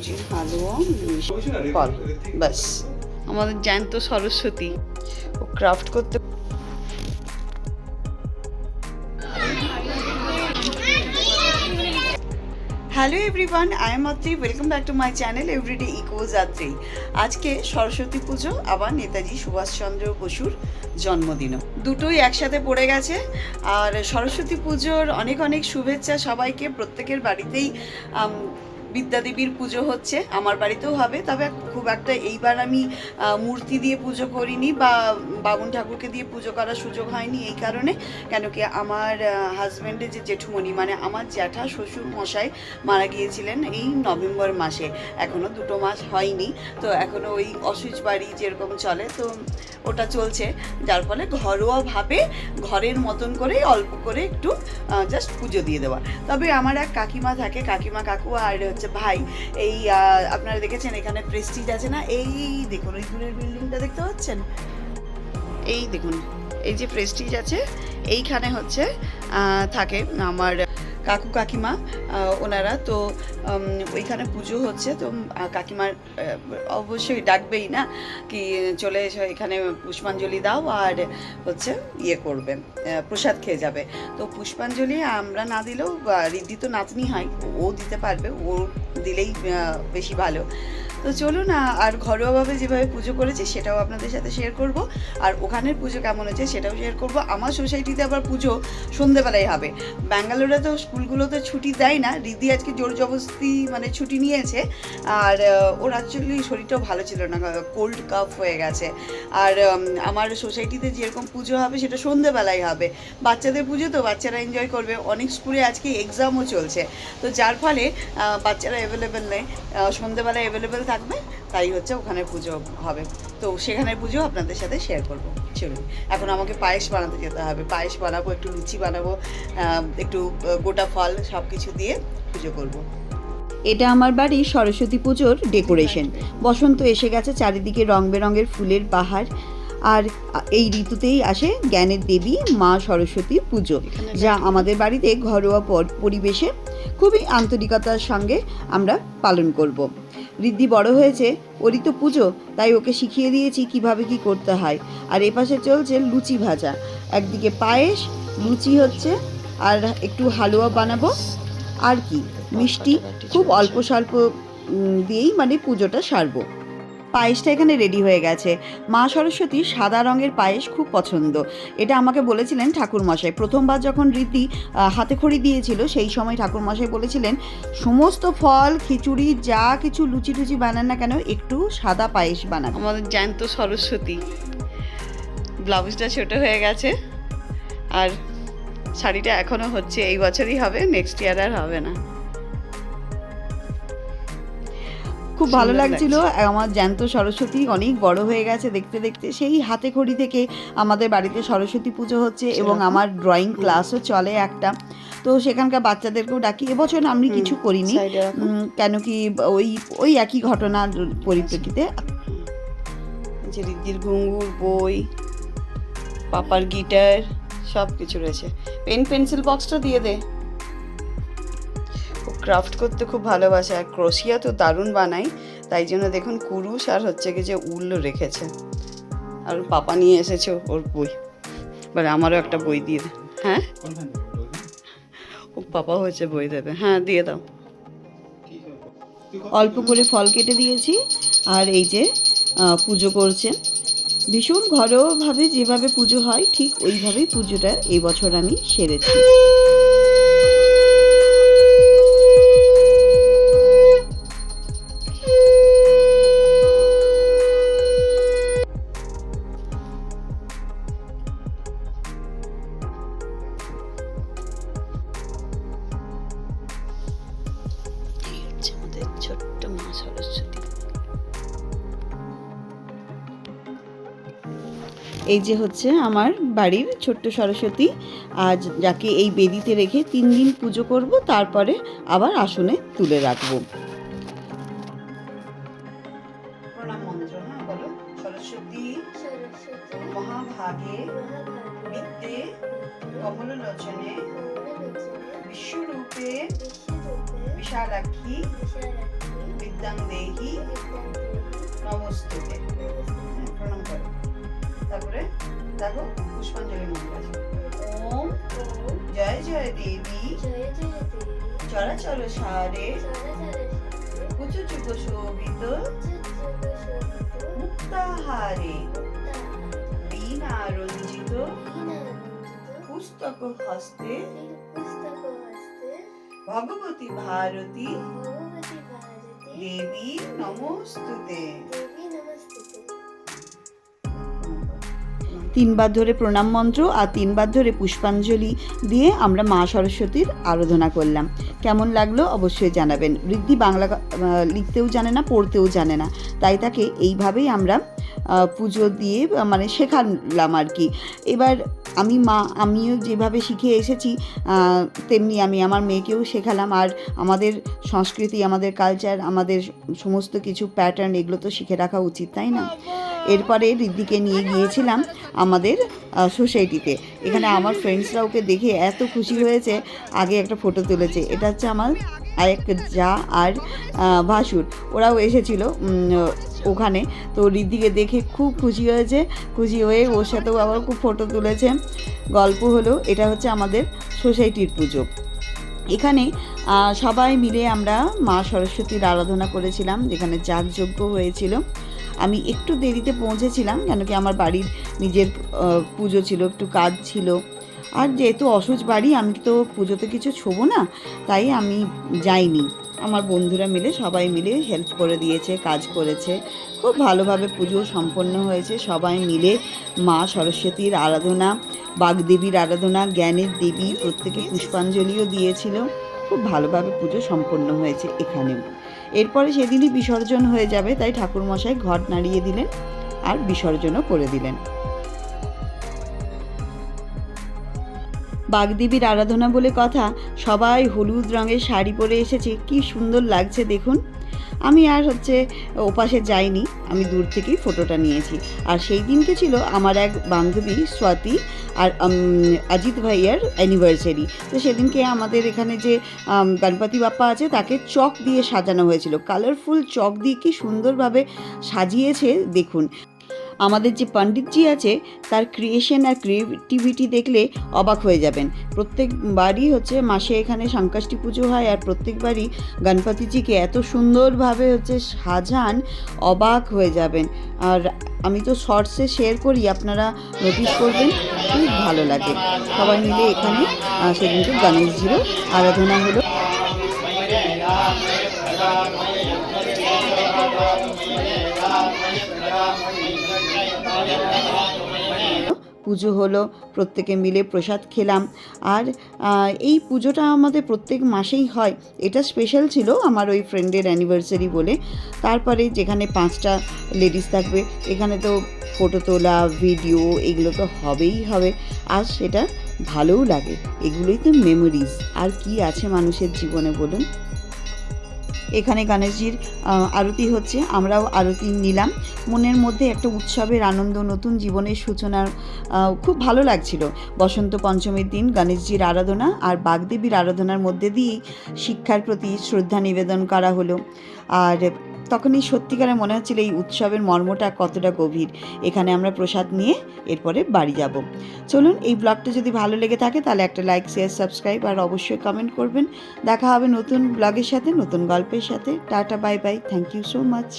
সুজি হালুয়া ফল আমাদের জ্যান্ত সরস্বতী। ও ক্রাফট করতে hello everyone I am Atri welcome back to my channel everyday eco যাত্রী আজকে সরস্বতী পুজো, আবার নেতাজি সুভাষচন্দ্র বসুর জন্মদিনও। দুটোই একসাথে পড়ে গেছে। আর সরস্বতী পুজোর অনেক অনেক শুভেচ্ছা সবাইকে। প্রত্যেকের বাড়িতেই বিদ্যাদেবীর পুজো হচ্ছে, আমার বাড়িতেও হবে, তবে খুব একটা এইবার আমি মূর্তি দিয়ে পুজো করিনি বা বামুন ঠাকুরকে দিয়ে পুজো করার সুযোগ হয়নি এই কারণে, কেন কি আমার হাজব্যান্ডের যে জেঠুমণি মানে আমার জ্যাঠা শ্বশুর মশাই মারা গিয়েছিলেন এই নভেম্বর মাসে এখনও দুটো মাস হয়নি, তো এখনও ওই অসুচ বাড়ি যেরকম চলে, তো ওটা চলছে, যার ফলে ঘরোয়াভাবে ঘরের মতন করে অল্প করে একটু জাস্ট পুজো দিয়ে দেওয়া। তবে আমার এক কাকিমা থাকে, কাকিমা কাকু আর হচ্ছে ভাই, এই আপনারা দেখেছেন এখানে প্রেস্টিজ আছে না? এই দেখুন, ওই দূরের বিল্ডিংটা দেখতে পাচ্ছেন? এই দেখুন, এই যে প্রেস্টিজ আছে, এইখানে হচ্ছে থাকে আমার কাকু কাকিমা ওনারা। তো ওইখানে পুজো হচ্ছে। তো কাকিমার অবশ্যই ডাকবেই না কি চলে এসো, এখানে পুষ্পাঞ্জলি দাও আর হচ্ছে ইয়ে করবে প্রসাদ খেয়ে যাবে। তো পুষ্পাঞ্জলি আমরা না দিলেও রিদ্ধি তো নাতনি হয়, ও দিতে পারবে, ও দিলেই বেশি ভালো। তো চলুন আর ঘরোয়াভাবে যেভাবে পুজো করেছি সেটাও আপনাদের সাথে শেয়ার করব। আর ওখানের পুজো কেমন হয়েছে সেটাও শেয়ার করব। আমার সোসাইটিতে আবার পুজো সন্ধেবেলায় হবে। ব্যাঙ্গালোরে তো স্কুলগুলোতে ছুটি দেয় না রিদি আজকে জোর জবরদস্তি মানে ছুটি নিয়েছে। আর ওর অ্যাকচুয়ালি শরীরটাও ভালো ছিল না কোল্ড কাফ হয়ে গেছে। আর আমার সোসাইটিতে যেরকম পুজো হবে সেটা সন্ধেবেলায় হবে। বাচ্চাদের পুজো তো বাচ্চারা এনজয় করবে। অনেক স্কুলে আজকে এক্সামও চলছে। তো যার ফলে বাচ্চারা অ্যাভেলেবেল নেই। সন্ধেবেলায় অ্যাভেলেবেল থাকবে তাই হচ্ছে ওখানে পুজো হবে। তো সেখানের পুজো আপনাদের সাথে শেয়ার করব। চলুন এখন আমাকে পায়েস বানাতে যেতে হবে। পায়েস বানাবো একটু লুচি বানাবো একটু গোটা ফল সব কিছু দিয়ে পুজো করব। এটা আমার বাড়ির সরস্বতী পুজোর ডেকোরেশন। বসন্ত এসে গেছে চারিদিকে রং বেরঙের ফুলের পাহাড়। আর এই ঋতুতেই আসে জ্ঞানের দেবী মা সরস্বতী পুজো যা আমাদের বাড়িতে ঘরোয়া পর- পরিবেশে খুবই আন্তরিকতার সঙ্গে আমরা পালন করব। ঋদ্ধি বড় হয়েছে, ওরই তো পুজো, তাই ওকে শিখিয়ে দিয়েছি কীভাবে কি করতে হয়। আর এপাশে চলছে লুচি ভাজা। একদিকে পায়েস, লুচি হচ্ছে, আর একটু হালুয়া বানাবো। আর কি, মিষ্টি, খুব অল্প স্বল্প দিয়েই মানে পুজোটা সারবো। পায়েসটা এখানে রেডি হয়ে গেছে। মা সরস্বতী সাদা রঙের পায়েস খুব পছন্দ। এটা আমাকে বলেছিলেন ঠাকুরমশাই। প্রথমবার যখন রীতি হাতে খড়ি দিয়েছিল, সেই সময় ঠাকুরমশাই বলেছিলেন, সমস্ত ফল, খিচুড়ি, যা কিছু লুচি টুচি বানান না কেন, একটু সাদা পায়েস বানান আমাদের জ্যান্ত সরস্বতী। ব্লাউজটা ছোট হয়ে গেছে আর শাড়িটা এখনও হচ্ছে, এই বছরই হবে নেক্সট ইয়ার আর হবে না। খুব ভালো লাগছিল। আমার জ্যান্ত সরস্বতী অনেক বড় হয়ে গেছে দেখতে দেখতে। সেই হাতে খড়ি থেকে আমাদের বাড়িতে সরস্বতী পুজো হচ্ছে এবং আমার ড্রয়িং ক্লাসও চলে একটা। তো সেখানকার বাচ্চাদেরকেও ডাকি। এবছর আমি কিছু করিনি। কেন কি ওই ওই একই ঘটনার পরিপ্রেক্ষিতে। যে রিদ্ধির ঘুঙ্গুর বই পাপার গিটার সব কিছু রয়েছে। পেন পেন্সিল বক্সটা দিয়ে দে। ক্রাফট করতে খুব ভালোবাসে। আর ক্রোশিয়া তো দারুণ বানাই তাই জন্য দেখুন কুরুশ আর হচ্ছে কি যে উল রেখেছে। আর পাপা নিয়ে এসেছে ওর বই। এবার আমারও একটা বই দিয়ে হ্যাঁ? ও পাপা হচ্ছে বই দেবে। হ্যাঁ দিয়ে দাও। অল্প করে ফল কেটে দিয়েছি। আর এই যে পুজো করছে। ভীষণ ঘরোয়াভাবে যেভাবে পুজো হয়, ঠিক ওইভাবেই পুজোটা এই বছর আমি সেরেছি। এই যে হচ্ছে আমার বাড়ির ছোট্ট সরস্বতী। আজ যাকে এই বেদিতে রেখে তিন দিন পুজো করব তারপরে আবার আসনে তুলে রাখব। প্রণাম মন্ত্র হ্যাঁ বলো। সরস্বতী মহাভাগে বিদ্যে কমললোচনে বিশ্বরূপে বিশালাক্ষী বিদ্যাং দেহি নমস্তুতে প্রণাম করো তারপরে দেখো পুষ্পাঞ্জলি মন্ত্র আছে ওম জয় জয় দেবী চরাচর সারে কুচু চুপ শোভিত মুক্তাহারে বীণা রঞ্জিত পুস্তক হস্তে ভগবতী ভারতী দেবী নমস্তুতে। তিনবার ধরে প্রণাম মন্ত্র আর তিনবার ধরে পুষ্পাঞ্জলি দিয়ে আমরা মা সরস্বতীর আরাধনা করলাম। কেমন লাগল অবশ্যই জানাবেন। ঋদ্ধি বাংলা লিখতেও জানে না পড়তেও জানে না। তাই তাকে এইভাবেই আমরা আহ, পুজো দিয়ে মানে শেখালাম আর কি। এবার আমি মা, আমিও যেভাবে শিখে এসেছি তেমনি আমি আমার মেয়েকেও শেখালাম। আর আমাদের সংস্কৃতি, আমাদের কালচার আমাদের সমস্ত কিছু প্যাটার্ন এগুলো তো শিখে রাখা উচিত, তাই না? এরপরে রিদ্দিকে নিয়ে গিয়েছিলাম আমাদের সোসাইটিতে। এখানে আমার ফ্রেন্ডসরা ওকে দেখে এত খুশি হয়েছে, আগে একটা ফটো তুলেছে। এটা হচ্ছে আমার আরেক যা আর ভাসুর। ওরাও এসেছিল ওখানে। তো রিদ্দিকে দেখে খুব খুশি হয়েছে। খুশি হয়ে ওর সাথেও আবার খুব ফটো তুলেছে। গল্প হলো, এটা হচ্ছে আমাদের সোসাইটির পুজো। এখানে সবাই মিলে আমরা মা সরস্বতীর আরাধনা করেছিলাম, যেখানে যাগযজ্ঞ হয়েছিল। আমি একটু দেরিতে পৌঁছেছিলাম, কেন কি আমার বাড়ির নিজের পুজো ছিল, একটু কাজ ছিল। আর যেহেতু অসুচ বাড়ি, আমি তো পুজোতে কিছু ছোবো না, তাই আমি যাইনি। আমার বন্ধুরা মিলে, সবাই মিলে হেল্প করে দিয়েছে, কাজ করেছে। খুব ভালোভাবে পুজো সম্পন্ন হয়েছে, সবাই মিলে মা সরস্বতীর আরাধনা, বাগদেবীর আরাধনা, জ্ঞানের দেবী প্রত্যেকে পুষ্পাঞ্জলিও দিয়েছিল। খুব ভালোভাবে পুজো সম্পন্ন হয়েছে এখানেও। এরপরে সেদিনই বিসর্জন হয়ে যাবে, তাই ঠাকুরমশাই ঘট নাড়িয়ে দিলেন আর বিসর্জনও করে দিলেন। বাগদেবীর আরাধনা বলে কথা, সবাই হলুদ রঙের শাড়ি পরে এসেছে, কি সুন্দর লাগছে দেখুন। আমি আর হচ্ছে ওপাশে যাইনি আমি দূর থেকেই ফটোটা নিয়েছি। আর সেই দিনকে ছিল আমার এক বান্ধবী, স্বাতি, আর অজিত ভাইয়ার অ্যানিভার্সারি তো সেদিনকে আমাদের এখানে যে গণপতি বাপ্পা আছে, তাকে চক দিয়ে সাজানো হয়েছিল। কালারফুল চক দিয়ে কি সুন্দরভাবে সাজিয়েছে, দেখুন। আমাদের যে পণ্ডিতজি আছে, তার ক্রিয়েশন আর ক্রিয়েটিভিটি দেখলে অবাক হয়ে যাবেন। প্রত্যেকবারই হচ্ছে মাসে এখানে সংকাষ্টি পুজো হয় আর প্রত্যেকবারই গণপতিজিকে এত সুন্দরভাবে হচ্ছে সাজান, অবাক হয়ে যাবেন। আর আমি তো শর্টসে শেয়ার করি, আপনারা নোটিস করবেন, খুব ভালো লাগে। সবাই মিলে এখানে সেদিনকে গণেশজিরও আরাধনা হলো। পুজো হলো, প্রত্যেকে মিলে প্রসাদ খেলাম। আর এই পুজোটা আমাদের প্রত্যেক মাসেই হয়। এটা স্পেশাল ছিল আমার ওই ফ্রেন্ডের অ্যানিভার্সারি বলে। তারপরে যেখানে পাঁচটা লেডিস থাকবে, এখানে তো ফটো তোলা ভিডিও এগুলো তো হবেই হবে। আর সেটা ভালোও লাগে। এগুলোই তো মেমোরিজ আর কি আছে মানুষের জীবনে বলুন? এখানে গণেশজির আরতি হচ্ছে, আমরাও আরতি নিলাম। মনের মধ্যে একটা উৎসবের আনন্দ, নতুন জীবনের সূচনা খুব ভালো লাগছিল। বসন্ত পঞ্চমীর দিন গণেশজির আরাধনা আর বাগদেবীর আরাধনার মধ্যে দিয়েই শিক্ষার প্রতি শ্রদ্ধা নিবেদন করা হলো। আর তখনই সত্যিকারে মনে হচ্ছিল এই উৎসবের মর্মটা কতটা গভীর। এখানে আমরা প্রসাদ নিয়ে এরপরে বাড়ি যাব। চলুন এই ব্লগটা যদি ভালো লেগে থাকে তাহলে একটা লাইক শেয়ার সাবস্ক্রাইব আর অবশ্যই কমেন্ট করবেন। দেখা হবে নতুন ব্লগের সাথে, নতুন গল্পের সাথে। Tata bye bye thank you so much